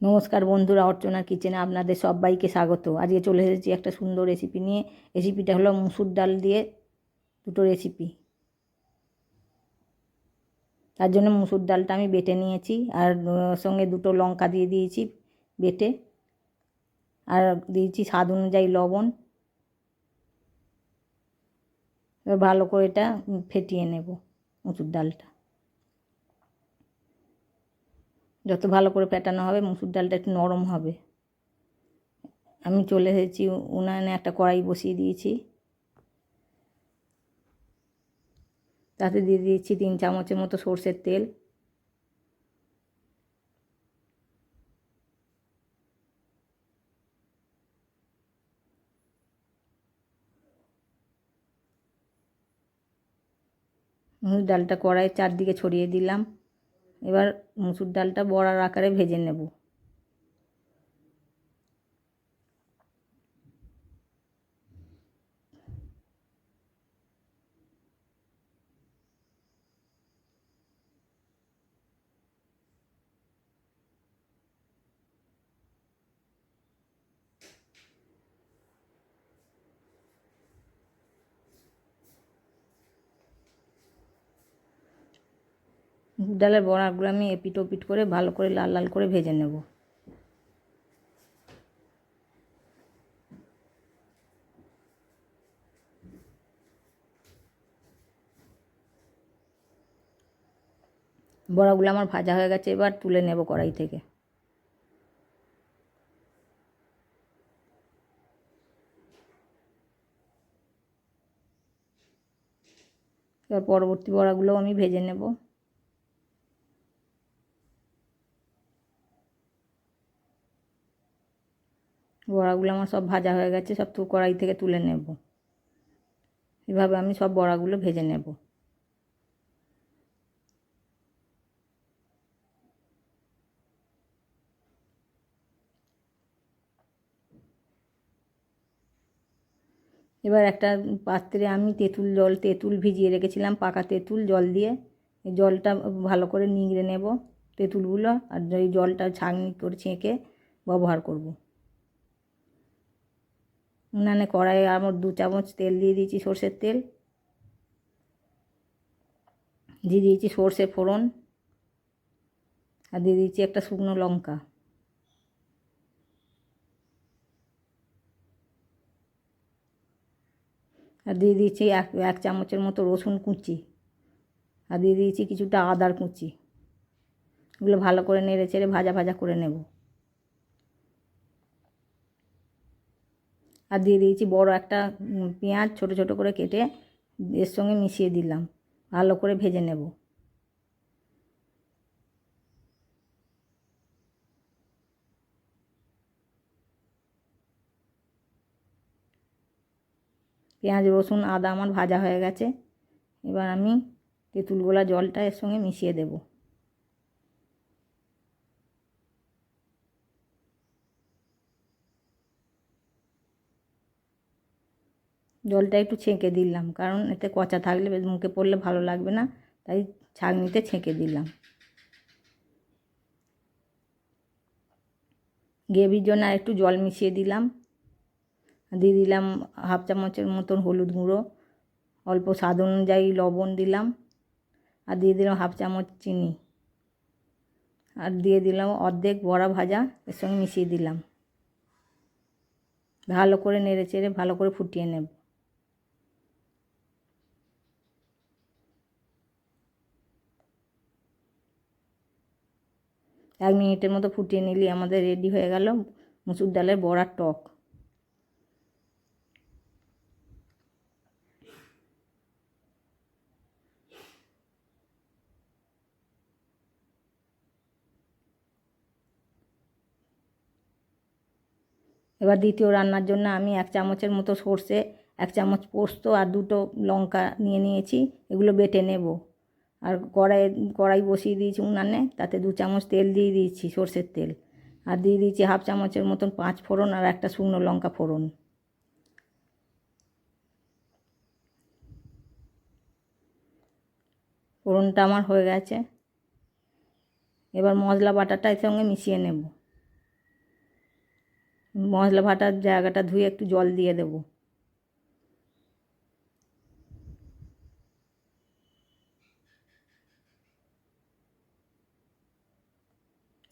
নমস্কার বন্ধুরা অর্চনার কিচেনে আপনাদের সবাইকে স্বাগত। আজকে চলে এসেছি একটা সুন্দর রেসিপি নিয়ে। রেসিপিটা হলো মুসুর ডাল দিয়ে দুটো রেসিপি তার জন্য মুসুর ডালটা আমি বেটে নিয়েছি আর সঙ্গে দুটো লঙ্কা দিয়ে দিয়েছি বেটে। আর দিয়েছি স্বাদ অনুযায়ী লবণ। ভালো করে এটা ফেটিয়ে নেব মুসুর ডালটা। যত ভালো করে ফেটানো হবে, মুসুর ডালটা একটু নরম হবে। আমি চলে এসেছি উনানে, একটা কড়াই বসিয়ে দিয়েছি। তাতে দিয়ে দিয়েছি তিন চামচের মতো সর্ষের তেল। ডালটা কড়াইয়ের চারদিকে ছড়িয়ে দিলাম। এবার মুসুর ডালটা বড়ার আকারে ভেজে নেব। মুগ ডালের বড়াগুলো আমি এপিট ওপিট করে ভালো করে লাল লাল করে ভেজে নেব। বড়াগুলো আমার ভাজা হয়ে গেছে, এবার তুলে নেব কড়াই থেকে। এবার পরবর্তী বড়াগুলোও আমি ভেজে নেব। বড়াগুলো আমার সব ভাজা হয়ে গেছে, সব তু কড়াই থেকে তুলে নেব। এভাবে আমি সব বড়াগুলো ভেজে নেব। এবার একটা পাত্রে আমি তেঁতুল জল, তেঁতুল ভিজিয়ে রেখেছিলাম, পাকা তেঁতুল, জল দিয়ে। জলটা ভালো করে নিংড়ে নেব, তেঁতুলগুলো, আর এই জলটা ছাঁকনি করে ছেঁকে ব্যবহার করব। উনানে কড়াইয়ে আমার দু চামচ তেল দিয়ে দিয়েছি সর্ষের তেল। দিয়ে দিয়েছি সর্ষে ফোড়ন। আর দিয়ে দিয়েছি একটা শুকনো লঙ্কা। আর দিয়ে দিয়েছি এক এক চামচের মতো রসুন কুচি। আর দিয়ে দিয়েছি কিছুটা আদার কুচি। এগুলো ভালো করে নেড়ে চেড়ে ভাজা ভাজা করে নেব। আর দিয়ে দিয়েছি বড় একটা পেঁয়াজ ছোট ছোট করে কেটে এর সঙ্গে মিশিয়ে দিলাম। ভালো করে ভেজে নেব। পেঁয়াজ, রসুন, আদা আমার ভাজা হয়ে গেছে। এবার আমি তেঁতুল গোলা জলটা এর সঙ্গে মিশিয়ে দেব। জলটা একটু ছেঁকে দিলাম, কারণ এতে কচা থাকলে মুখে পড়লে ভালো লাগবে না, তাই ছাঁকনিতে ছেঁকে দিলাম। গ্রেভির জন্য একটু জল মিশিয়ে দিলাম। দিয়ে দিলাম হাফ চামচের মতন হলুদ গুঁড়ো, অল্প স্বাদ অনুযায়ী লবণ দিলাম, আর দিয়ে দিলাম হাফ চামচ চিনি। আর দিয়ে দিলাম অর্ধেক বড়া ভাজা, এর সঙ্গে মিশিয়ে দিলাম। ভালো করে নেড়ে চেড়ে ভালো করে ফুটিয়ে নেব। এক মিনিটের মতো ফুটিয়ে নিলেই আমাদের রেডি হয়ে গেল মুসুর ডালের বড়ার টক। এবার দ্বিতীয় রান্নার জন্য আমি এক চামচের মতো সর্ষে, এক চামচ পোস্ত আর দুটো লঙ্কা নিয়ে নিয়েছি, এগুলো বেটে নেব। আর কড়াই কড়াই বসিয়ে দিয়েছি উনানে, তাতে দু চামচ তেল দিয়ে দিয়েছি, সর্ষের তেল। আর দিয়ে দিয়েছি হাফ চামচের মতন পাঁচ ফোড়ন আর একটা শুকনো লঙ্কা ফোড়ন। ফোড়নটা আমার হয়ে গেছে। এবার মশলা বাটাটা এর সঙ্গে মিশিয়ে নেব। মশলা ভাটার জায়গাটা ধুয়ে একটু জল দিয়ে দেবো।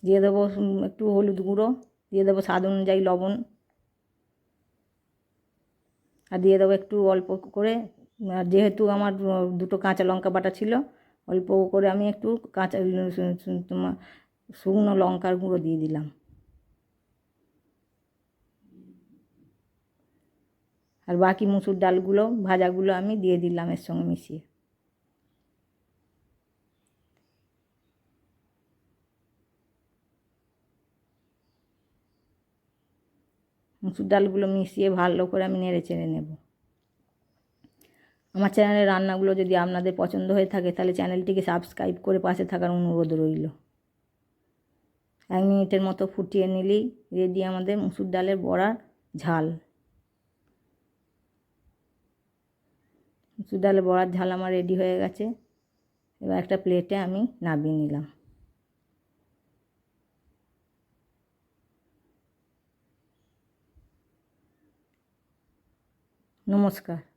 দিয়ে দেবো একটু হলুদ গুঁড়ো, দিয়ে দেবো স্বাদ অনুযায়ী লবণ। আর দিয়ে দেবো একটু অল্প করে, আর যেহেতু আমার দুটো কাঁচা লঙ্কা বাটা ছিল, অল্প করে আমি একটু কাঁচা তোমার শুকনো লঙ্কার গুঁড়ো দিয়ে দিলাম। আর বাকি মুসুর ডালগুলো, ভাজাগুলো আমি দিয়ে দিলাম এর সঙ্গে মিশিয়ে। মুসুর ডালগুলো মিশিয়ে ভালো করে আমি নেড়ে চেড়ে নেব। আমার চ্যানেলের রান্নাগুলো যদি আপনাদের পছন্দ হয়ে থাকে, তাহলে চ্যানেলটিকে সাবস্ক্রাইব করে পাশে থাকার অনুরোধ রইল। এক মিনিটের মতো ফুটিয়ে নিলেই রেডি আমাদের মুসুর ডালের বড়ার ঝাল। মুসুর ডালের বড়ার ঝাল আমার রেডি হয়ে গেছে। এবার একটা প্লেটে আমি নামিয়ে নিলাম। নমস্কার।